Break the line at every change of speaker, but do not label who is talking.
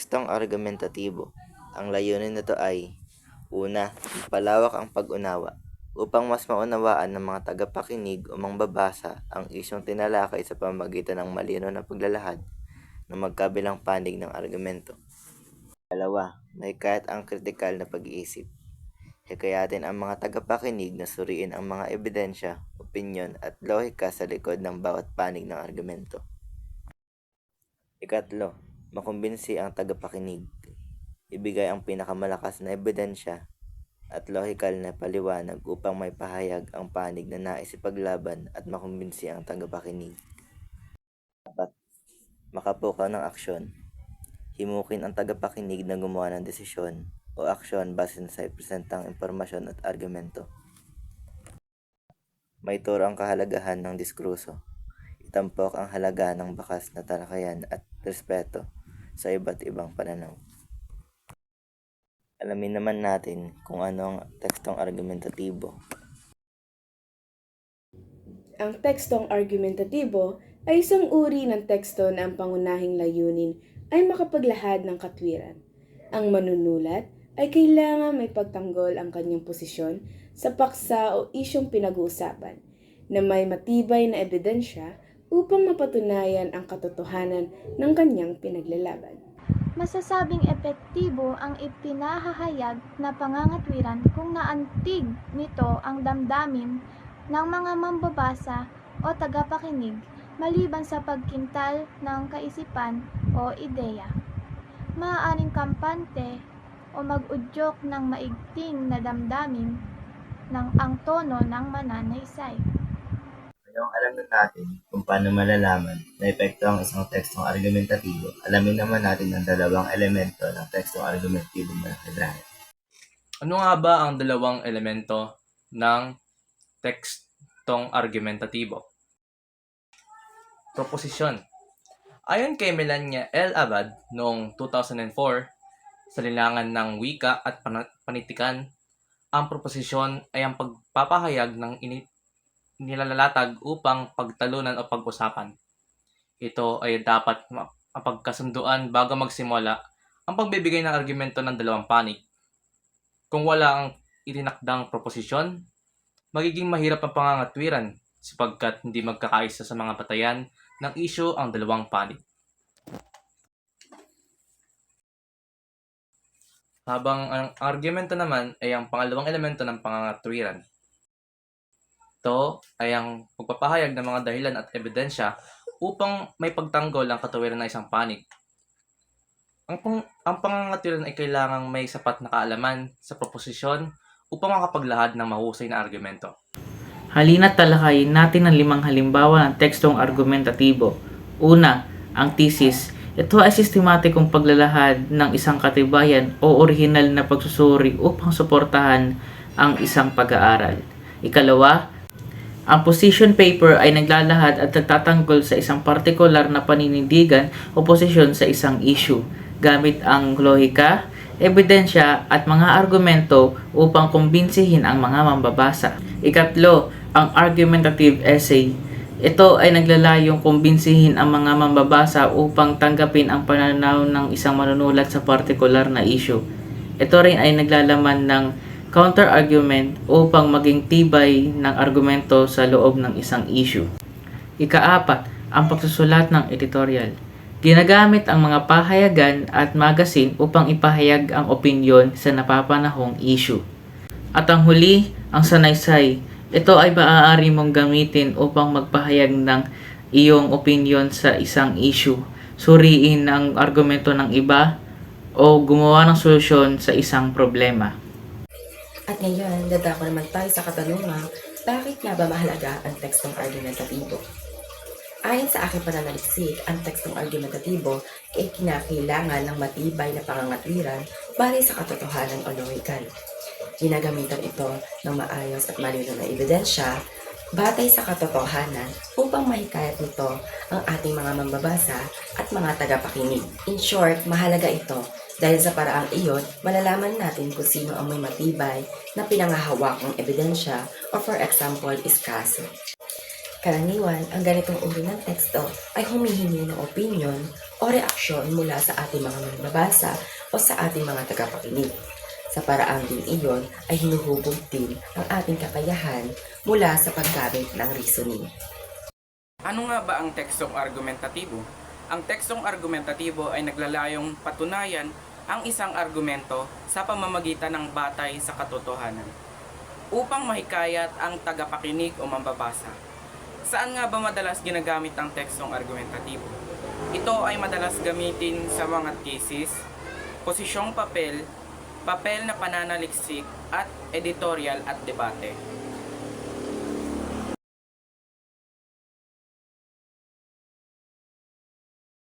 tekstong argumentatibo, ang layunin nito ay Una, palawak ang pag-unawa upang mas maunawaan ng mga tagapakinig o mangbabasa ang isyong tinalakay sa pamamagitan ng malino na paglalahad ng magkabilang panig ng argumento. Dalawa, may kahit ang kritikal na pag-iisip. Hikayatin ang mga tagapakinig na suriin ang mga ebidensya, opinyon at lohika sa likod ng bawat panig ng argumento. Ikatlo, makumbinsi ang tagapakinig. Ibigay ang pinakamalakas na ebidensya at lohikal na paliwanag upang may pahayag ang panig na nais ipaglaban at makumbinsi ang tagapakinig. Apat, makapukaw ng aksyon. Himukin ang tagapakinig na gumawa ng desisyon o aksyon base sa ipresentang impormasyon at argumento. May turo ang kahalagahan ng diskuruso. Itampok ang halaga ng bakas na talakayan at respeto sa iba't ibang pananaw. Alamin naman natin kung ano ang tekstong argumentatibo.
Ang tekstong argumentatibo ay isang uri ng teksto na ang pangunahing layunin ay makapaglahad ng katwiran. Ang manunulat ay kailangan may pagtanggol ang kanyang posisyon sa paksa o isyong pinag-uusapan na may matibay na ebidensya upang mapatunayan ang katotohanan ng kanyang pinaglalaban.
Masasabing epektibo ang ipinahahayag na pangangatwiran kung naantig nito ang damdamin ng mga mambabasa o tagapakinig maliban sa pagkintal ng kaisipan o ideya. Maaaring kampante o mag-udyok ng maigting na damdamin ng ang tono ng mananaysay.
Ngayong alam na natin kung paano malalaman na epekto ang isang tekstong argumentatibo, alamin naman natin ang dalawang elemento ng tekstong argumentatibo na library.
Ano nga ba ang dalawang elemento ng tekstong argumentatibo? Proposisyon. Ayon kay Melania L. Abad noong 2004 sa lilangan ng wika at panitikan, ang proposisyon ay ang pagpapahayag ng ini- nilalalatag upang pagtalunan o pag-usapan. Ito ay dapat ma- mapagkasunduan bago magsimula ang pagbibigay ng argumento ng dalawang panig. Kung wala ang itinakdang proposisyon, magiging mahirap ang pangangatwiran sapagkat hindi magkakaisa sa mga batayan ng isyo ang dalawang panig. Habang ang argumento naman ay ang pangalawang elemento ng pangangatwiran. Ito ay ang pagpapahayag ng mga dahilan at ebidensya upang may pagtanggol ang katuwiran ng isang panig. Ang, pang, ang pangangatwiran ay kailangang may sapat na kaalaman sa proposisyon upang makapaglahad ng mahusay na argumento.
Halina't talakayin natin ang limang halimbawa ng tekstong argumentatibo. Una, ang thesis. Ito ay sistematikong paglalahad ng isang katibayan o orihinal na pagsusuri upang suportahan ang isang pag-aaral. Ikalawa, ang position paper ay naglalahad at nagtatanggol sa isang partikular na paninindigan o posisyon sa isang issue gamit ang lohika, ebidensya at mga argumento upang kumbinsihin ang mga mambabasa. Ikatlo, ang argumentative essay. Ito ay naglalayong kumbinsihin ang mga mambabasa upang tanggapin ang pananaw ng isang manunulat sa partikular na issue. Ito rin ay naglalaman ng counter-argument upang maging tibay ng argumento sa loob ng isang issue. Ikaapat, ang pagsusulat ng editorial. Ginagamit ang mga pahayagan at magazine upang ipahayag ang opinyon sa napapanahong issue. At ang huli, ang sanaysay. Ito ay maaari mong gamitin upang magpahayag ng iyong opinyon sa isang issue, suriin ang argumento ng iba, o gumawa ng solusyon sa isang problema.
At ngayon, dadako naman tayo sa katanungan, bakit nga ba mahalaga ang tekstong argumentatibo? Ayon sa aking pananaliksik, ang tekstong argumentatibo ay kinakailangan ng matibay na pangangatwiran base sa katotohanan o lohikal. Ginagamitan ito ng maayos at malino na ebidensya batay sa katotohanan upang mahikayat nito ang ating mga mambabasa at mga tagapakinig. In short, mahalaga ito dahil sa paraang iyon, malalaman natin kung sino ang may matibay na pinangahawakang ebidensya o for example is kaso. Karaniwan, ang ganitong uri ng teksto ay humihingi ng opinion o reaksyon mula sa ating mga magbabasa o sa ating mga tagapakinig. Sa paraang din iyon ay hinuhubog din ang ating kakayahan mula sa paggamit ng reasoning.
Ano nga ba ang tekstong argumentatibo? Ang tekstong argumentatibo ay naglalayong patunayan ang isang argumento sa pamamagitan ng batay sa katotohanan upang mahikayat ang tagapakinig o mambabasa. Saan nga ba madalas ginagamit ang tekstong argumentatibo? Ito ay madalas gamitin sa mga thesis, posisyong papel, papel na pananaliksik at editorial at debate.